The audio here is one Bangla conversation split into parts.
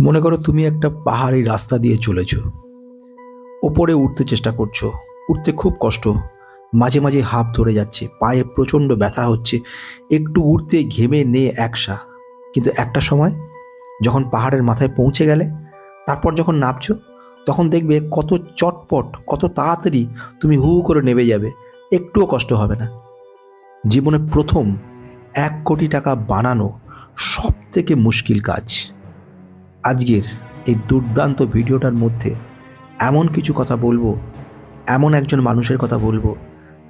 মনে করো তুমি একটা পাহাড়ি রাস্তা দিয়ে চলেছ। ওপরে উঠতে চেষ্টা করছ। উঠতে খুব কষ্ট। মাঝে মাঝে হাফ ধরে যাচ্ছে। পায়ে প্রচণ্ড ব্যথা হচ্ছে। একটু উঠতে ঘেমে নে একসা। কিন্তু একটা সময় যখন পাহাড়ের মাথায় পৌঁছে গেলে, তারপর যখন নামছো, তখন দেখবে কত চটপট, কত তাড়াতাড়ি তুমি হু করে নেমে যাবে। একটুও কষ্ট হবে না। জীবনে প্রথম এক কোটি টাকা বানানো সব থেকে মুশকিল কাজ। আজকের এই দুর্দান্ত ভিডিওটার মধ্যে এমন কিছু কথা বলব, এমন একজন মানুষের কথা বলব,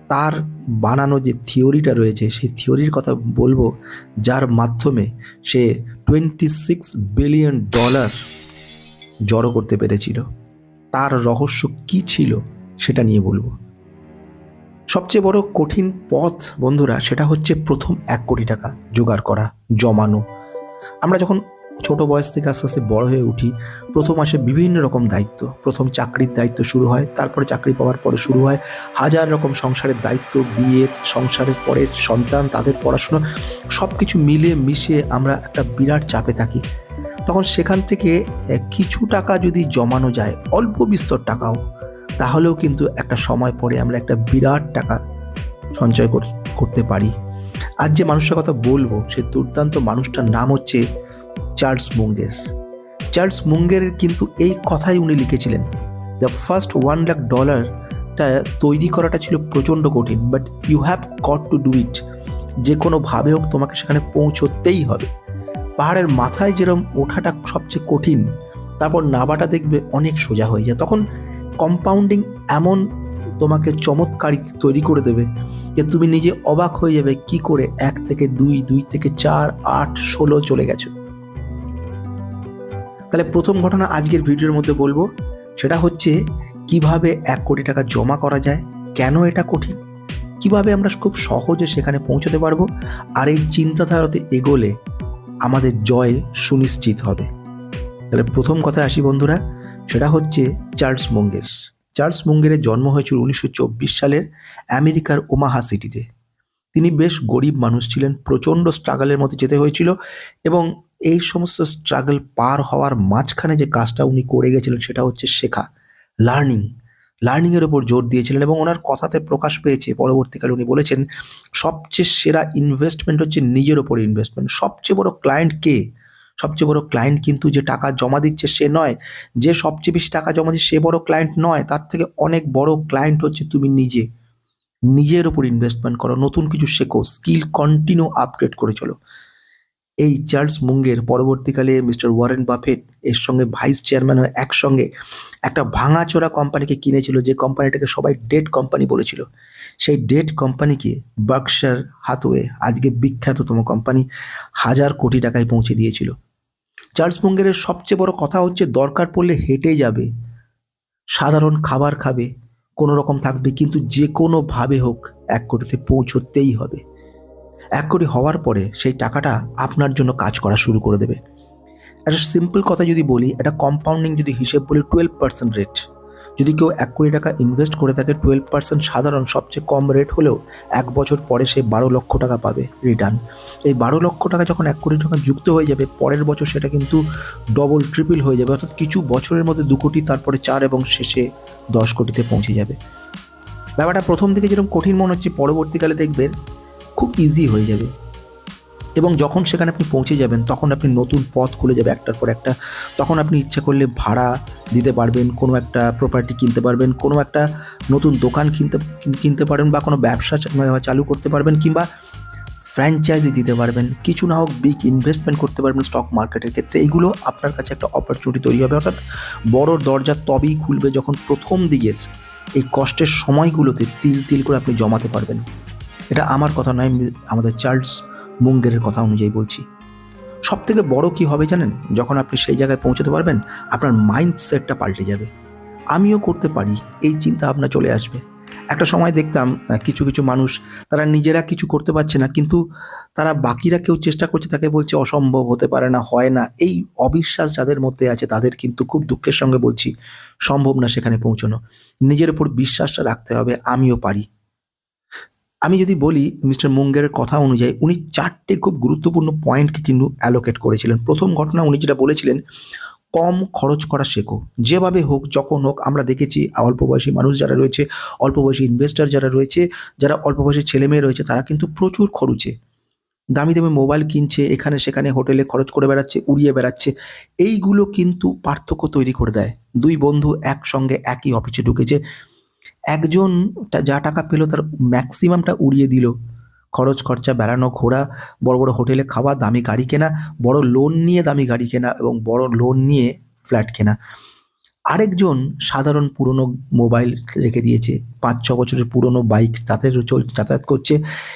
তার বানানো যে থিওরিটা রয়েছে, সেই থিওরির কথা বলব, যার মাধ্যমে সে টোয়েন্টি সিক্স বিলিয়ন ডলার জড়ো করতে পেরেছিল। তার রহস্য কি ছিল সেটা নিয়ে বলব। সবচেয়ে বড় কঠিন পথ বন্ধুরা, সেটা হচ্ছে প্রথম এক কোটি টাকা জোগাড় করা, জমানো। আমরা যখন ছোট বয়স থেকে আস্তে আস্তে বড় হয়ে উঠি। প্রথম আসে বিভিন্ন রকম দায়িত্ব। প্রথম চাকরির দায়িত্ব শুরু হয়, তারপরে চাকরি পাওয়ার পরে শুরু হয়। হাজার রকম সংসারের দায়িত্ব, বিয়ে, সংসারের পরে সন্তান, তাদের পড়াশোনা সব কিছু মিলে মিশিয়ে আমরা একটা বিরাট চাপে থাকি। তখন সেখান থেকে কিছু টাকা যদি জমানো যায়, অল্প বিস্তর টাকাও, তাহলেও কিন্তু একটা সময় পরে আমরা একটা বিরাট টাকা সঞ্চয় কর- করতে পারি। আজ যে মানুষটার কথা বলব, সে দুর্দান্ত মানুষটার নাম হচ্ছে চার্লস মুঙ্গের। চার্লস মুঙ্গের কিন্তু এই কথাই উনি লিখেছিলেন। দ্য ফার্স্ট ওয়ান লাখ ডলারটা তৈরি করাটা ছিল প্রচণ্ড কঠিন but you have got to do it যে কোনোভাবে হোক তোমাকে সেখানে পৌঁছতেই হবে। পাহাড়ের মাথায় যেরকম ওঠাটা সবচেয়ে কঠিন, তারপর নাবাটা দেখবে অনেক সোজা হয়ে যায়। তখন কম্পাউন্ডিং এমন তোমাকে চমৎকারী তৈরি করে দেবে যে তুমি নিজে অবাক হয়ে যাবে কি করে এক থেকে দুই দুই থেকে চার, আট, ষোলো চলে গেছো। তাহলে প্রথম ঘটনা আজকের ভিডিওর মধ্যে বলব। সেটা হচ্ছে কীভাবে এক কোটি টাকা জমা করা যায়, কেন এটা কঠিন, কীভাবে আমরা খুব সহজে সেখানে পৌঁছতে পারব, আর এই চিন্তাধারাতে এগোলে আমাদের জয় সুনিশ্চিত হবে। তাহলে প্রথম কথায় আসি বন্ধুরা, সেটা হচ্ছে চার্লস মুঙ্গের। চার্লস মুঙ্গেরের জন্ম হয়েছিল উনিশশো চব্বিশ সালের আমেরিকার ওমাহা সিটিতে। তিনি বেশ গরিব মানুষ ছিলেন, প্রচণ্ড স্ট্রাগলের মধ্যে যেতে হয়েছিল এবং এই সমস্ত স্ট্রাগল পার হওয়ার মাঝখানে যে কাজটা উনি করে গেছিলেন সেটা হচ্ছে শেখা। লার্নিং লার্নিংয়ের ওপর জোর দিয়েছিলেন এবং ওনার কথাতে প্রকাশ পেয়েছে। পরবর্তীকালে উনি বলেছেন, সবচেয়ে সেরা ইনভেস্টমেন্ট হচ্ছে নিজের ওপর ইনভেস্টমেন্ট সবচেয়ে বড় ক্লায়েন্ট কে? সবচেয়ে বড় ক্লায়েন্ট কিন্তু যে টাকা জমা দিচ্ছে সে নয়। যে সবচেয়ে বেশি টাকা জমা দিচ্ছে সে বড় ক্লায়েন্ট নয়। তার থেকে অনেক বড় ক্লায়েন্ট হচ্ছে তুমি নিজে। নিজের ওপর ইনভেস্টমেন্ট করো, নতুন কিছু শেখো স্কিল কন্টিনিউ আপগ্রেড করে চলো। এই চার্লস মুঙ্গের পরবর্তীকালে মিস্টার ওয়ারেন বাফেট, এর সঙ্গে ভাইস চেয়ারম্যান হয়ে একসঙ্গে একটা ভাঙাচোরা কোম্পানিকে কিনেছিল যে কোম্পানিটাকে সবাই ডেট কোম্পানি বলেছিল। সেই ডেট কোম্পানিকে বার্কশার হাতওয়ে আজকে বিখ্যাততম কোম্পানি, হাজার কোটি টাকায় পৌঁছে দিয়েছিল। চার্লস মুঙ্গেরের সবচেয়ে বড় কথা হচ্ছে দরকার পড়লে হেঁটে যাবে, সাধারণ খাবার খাবে, কোনো রকম থাকবে, কিন্তু যে কোনোভাবে হোক এক কোটিতে পৌঁছতেই হবে। এক কোটি হওয়ার পরে সেই টাকাটা আপনার জন্য কাজ করা শুরু করে দেবে। একটা সিম্পল কথা যদি বলি, একটা কম্পাউন্ডিং যদি হিসেব বলি টুয়েলভ পার্সেন্ট রেট যদি কেউ এক কোটি টাকা ইনভেস্ট করে থাকে টুয়েলভ পার্সেন্ট সাধারণ সবচেয়ে কম রেট হলেও এক বছর পরে সে বারো লক্ষ টাকা পাবে রিটার্ন এই বারো লক্ষ টাকা যখন এক কোটি টাকা যুক্ত হয়ে যাবে, পরের বছর সেটা কিন্তু ডবল ট্রিপল হয়ে যাবে। অর্থাৎ কিছু বছরের মধ্যে দু কোটি, তারপরে চার এবং শেষে দশ কোটিতে পৌঁছে যাবে। ব্যাপারটা প্রথম দিকে যেরকম কঠিন মনে হচ্ছে, পরবর্তীকালে দেখবেন খুব ইজি হয়ে যাবে। এবং যখন সেখানে আপনি পৌঁছে যাবেন, তখন আপনি নতুন পথ খুলে যাবে একটার পর একটা। তখন আপনি ইচ্ছা করলে ভাড়া দিতে পারবেন, কোনো একটা প্রপার্টি কিনতে পারবেন, কোনো একটা নতুন দোকান কিনতে কিনতে পারবেন বা কোনো ব্যবসা চালু করতে পারবেন কিংবা ফ্র্যাঞ্চাইজি দিতে পারবেন। কিছু না হোক বিগ ইনভেস্টমেন্ট করতে পারবেন স্টক মার্কেটের ক্ষেত্রে। এইগুলো আপনার কাছে একটা অপরচুনিটি তৈরি হবে। অর্থাৎ বড় দরজা তবেই খুলবে যখন প্রথম দিকের এই কষ্টের সময়গুলোতে তিল তিল করে আপনি জমাতে পারবেন। এটা আমার কথা নয়, আমি আমাদের চার্লস মুঙ্গেরের কথা অনুযায়ী বলছি। সব থেকে বড় কি হবে জানেন? যখন আপনি সেই জায়গায় পৌঁছতে পারবেন, আপনার মাইন্ডসেটটা পাল্টে যাবে। আমিও করতে পারি, এই চিন্তা ভাবনা চলে আসবে। একটা সময় দেখতাম কিছু কিছু মানুষ, তারা নিজেরা কিছু করতে পারছে না, কিন্তু তারা বাকিরা কেউ চেষ্টা করছে, তাকে বলছে, অসম্ভব হতে পারে না, হয় না। এই অবিশ্বাস যাদের মধ্যে আছে, তাদের কিন্তু খুব দুঃখের সঙ্গে বলছি, সম্ভব না সেখানে পৌঁছানো। নিজের উপর বিশ্বাসটা রাখতে হবে, আমিও পারি। আমি যদি বলি মিস্টার মুঙ্গের কথা অনুযায়ী, উনি চারটে খুব গুরুত্বপূর্ণ পয়েন্টকে কিন্তু অ্যালোকেট করেছিলেন। প্রথম ঘটনা উনি যেটা বলেছিলেন, কম খরচ করা শেখো। যেভাবে হোক, যখন হোক, আমরা দেখেছি অল্প বয়সী মানুষ যারা রয়েছে, অল্প বয়সী ইনভেস্টার যারা রয়েছে, যারা অল্প বয়সী ছেলে মেয়ে রয়েছে, তারা কিন্তু প্রচুর খরচে। দামি দামি মোবাইল কিনছে, এখানে সেখানে হোটেলে খরচ করে বেড়াচ্ছে, উড়িয়ে বেড়াচ্ছে। এইগুলো কিন্তু পার্থক্য তৈরি করে দেয়। দুই বন্ধু একসঙ্গে একই অফিসে ঢুকেছে। একজন যা টাকা পেল তার ম্যাক্সিমামটা উড়িয়ে দিল। খরচ, খরচা, বেড়ানো, ঘোরা, বড় বড় হোটেলে খাওয়া, দামি গাড়ি কেনা, বড় লোন নিয়ে দামি গাড়ি কেনা এবং বড় লোন নিয়ে ফ্ল্যাট কেনা। আরেকজন সাধারণ পুরনো মোবাইল রেখে দিয়েছে। পাঁচ, ছ বছরের পুরনো বাইক তাতে চল, যাতায়াত করছে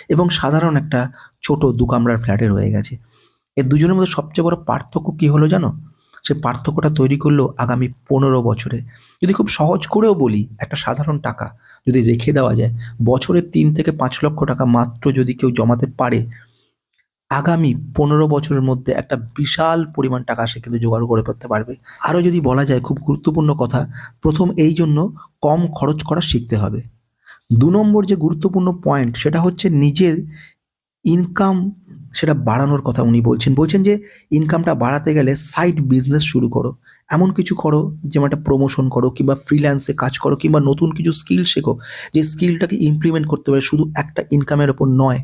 এবং সাধারণ একটা ছোট দু কামরার ফ্ল্যাটে রয়ে গেছে। এর দুজনের মধ্যে সবচেয়ে বড় পার্থক্য কী হলো জানো? সে পার্থক্যটা তৈরি করল আগামী পনেরো বছরে। যদি খুব সহজ করেও বলি, একটা সাধারণ টাকা যদি রেখে দেওয়া যায়, বছরে তিন থেকে পাঁচ লক্ষ টাকা মাত্র যদি কেউ জমাতে পারে, আগামী পনেরো বছরের মধ্যে একটা বিশাল পরিমাণ টাকা সে কিন্তু জোগাড় করে করতে পারবে। আরও যদি বলা যায় খুব গুরুত্বপূর্ণ কথা, প্রথম এই জন্য কম খরচ করা শিখতে হবে। দু নম্বর যে গুরুত্বপূর্ণ পয়েন্ট সেটা হচ্ছে নিজের ইনকাম সেটা বাড়ানোর কথা উনি বলছেন। বলছেন যে ইনকামটা বাড়াতে গেলে সাইড বিজনেস শুরু করো। এমন কিছু করো যেমন একটা প্রমোশন করো কিংবা ফ্রিল্যান্সে কাজ করো কিংবা নতুন কিছু স্কিল শেখো যে স্কিলটাকে ইমপ্লিমেন্ট করতে পারে শুধু একটা ইনকামের ওপর নয়।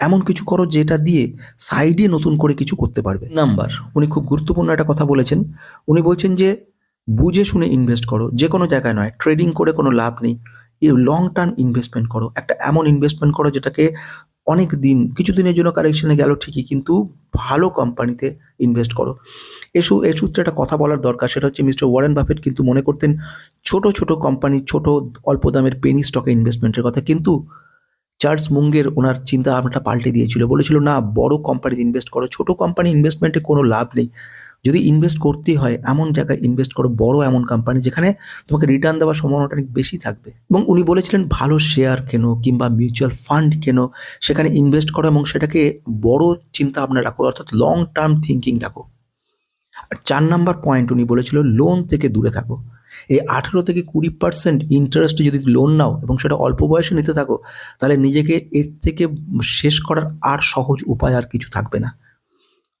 এমন কিছু করো যেটা দিয়ে সাইডে নতুন করে কিছু করতে পারবে। নাম্বার উনি খুব গুরুত্বপূর্ণ একটা কথা বলেছেন। উনি বলছেন যে বুঝে শুনে ইনভেস্ট করো। যে কোনো জায়গায় নয় ট্রেডিং করে কোনো লাভ নেই। লং টার্ম ইনভেস্টমেন্ট করো। একটা এমন ইনভেস্টমেন্ট করো যেটাকে অনেক দিন কিছু দিনের জন্য কারেকশনে গেল ঠিকই, কিন্তু ভালো কোম্পানিতে ইনভেস্ট করো। এসু এ সূত্রে একটা কথা বলার দরকার, সেটা হচ্ছে মিস্টার ওয়ারেন বাফেট কিন্তু মনে করতেন ছোট ছোট কোম্পানি ছোট অল্প দামের পেনি স্টকে ইনভেস্টমেন্টের কথা, কিন্তু চার্লস মুঙ্গের ওনার চিন্তা ভাবনাটা পাল্টে দিয়েছিল। বলেছিল, না, বড় কোম্পানিতে ইনভেস্ট করো, ছোট কোম্পানি ইনভেস্টমেন্টে কোনো লাভ নেই। যদি ইনভেস্ট করতেই হয় এমন জায়গায় ইনভেস্ট করো, বড় এমন কোম্পানি যেখানে তোমাকে রিটার্ন দেওয়ার সম্ভাবনাটা অনেক বেশি থাকবে। এবং উনি বলেছিলেন ভালো শেয়ার কেনো কিংবা মিউচুয়াল ফান্ড কেনো, সেখানে ইনভেস্ট করো এবং সেটাকে বড় চিন্তা ভাবনা রাখো, অর্থাৎ লং টার্ম থিঙ্কিং রাখো। আর চার নাম্বার পয়েন্ট উনি বলেছিল লোন থেকে দূরে থাকো। এই আঠেরো থেকে কুড়ি পার্সেন্ট ইন্টারেস্টে যদি লোন নাও এবং সেটা অল্প বয়সে নিতে থাকো, তাহলে নিজেকে এর থেকে শেষ করার আর সহজ উপায় আর কিছু থাকবে না।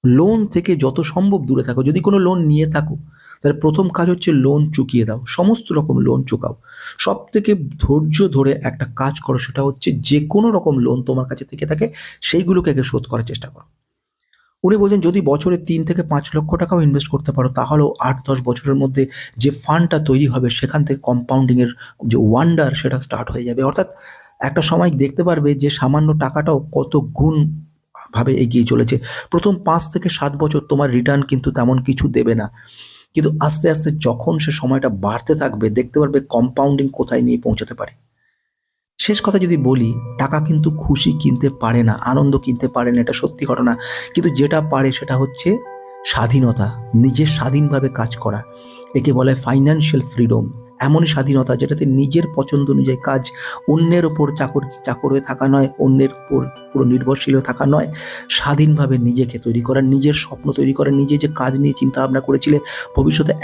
লোন থেকে যত সম্ভব দূরে থাকো। যদি কোনো লোন নিয়ে থাকো, তাহলে প্রথম কাজ হচ্ছে লোন চুকিয়ে দাও। সমস্ত রকম লোন চুকাও। সব থেকে ধৈর্য ধরে একটা কাজ করো, সেটা হচ্ছে যে কোনো রকম লোন তোমার কাছে থেকে থাকে, সেইগুলোকে আগে শোধ করার চেষ্টা করো। উনি বলছেন, যদি বছরে তিন থেকে পাঁচ লক্ষ টাকাও ইনভেস্ট করতে পারো, তাহলেও আট দশ বছরের মধ্যে যে ফান্ডটা তৈরি হবে, সেখান থেকে কম্পাউন্ডিংয়ের যে ওয়ান্ডার সেটা স্টার্ট হয়ে যাবে। অর্থাৎ একটা সময় দেখতে পারবে যে সামান্য টাকাটাও কত গুণ ভাবে এগিয়ে চলেছে। প্রথম পাঁচ থেকে সাত বছর তোমার রিটার্ন কিন্তু তেমন কিছু দেবে না। কিন্তু আস্তে আস্তে যখন সে সময়টা বাড়তে থাকবে, দেখতে পারবে কম্পাউন্ডিং কোথায় নিয়ে পৌঁছাতে পারে। শেষ কথা যদি বলি, টাকা কিন্তু খুশি কিনতে পারে না, আনন্দ কিনতে পারে না, এটা সত্যি ঘটনা। কিন্তু যেটা পারে সেটা হচ্ছে স্বাধীনতা, নিজের স্বাধীনভাবে কাজ করা। একে বলে ফাইন্যান্সিয়াল ফ্রিডম এমনই স্বাধীনতা যেটাতে নিজের পছন্দ অনুযায়ী কাজ, অন্যের ওপর চাকর চাকর হয়ে থাকা নয়, অন্যের উপর পুরো নির্ভরশীল হয়ে থাকা নয়। স্বাধীনভাবে নিজেকে তৈরি করা, নিজের স্বপ্ন তৈরি করা, নিজে যে কাজ নিয়ে চিন্তা ভাবনা করেছিলে, ভবিষ্যতে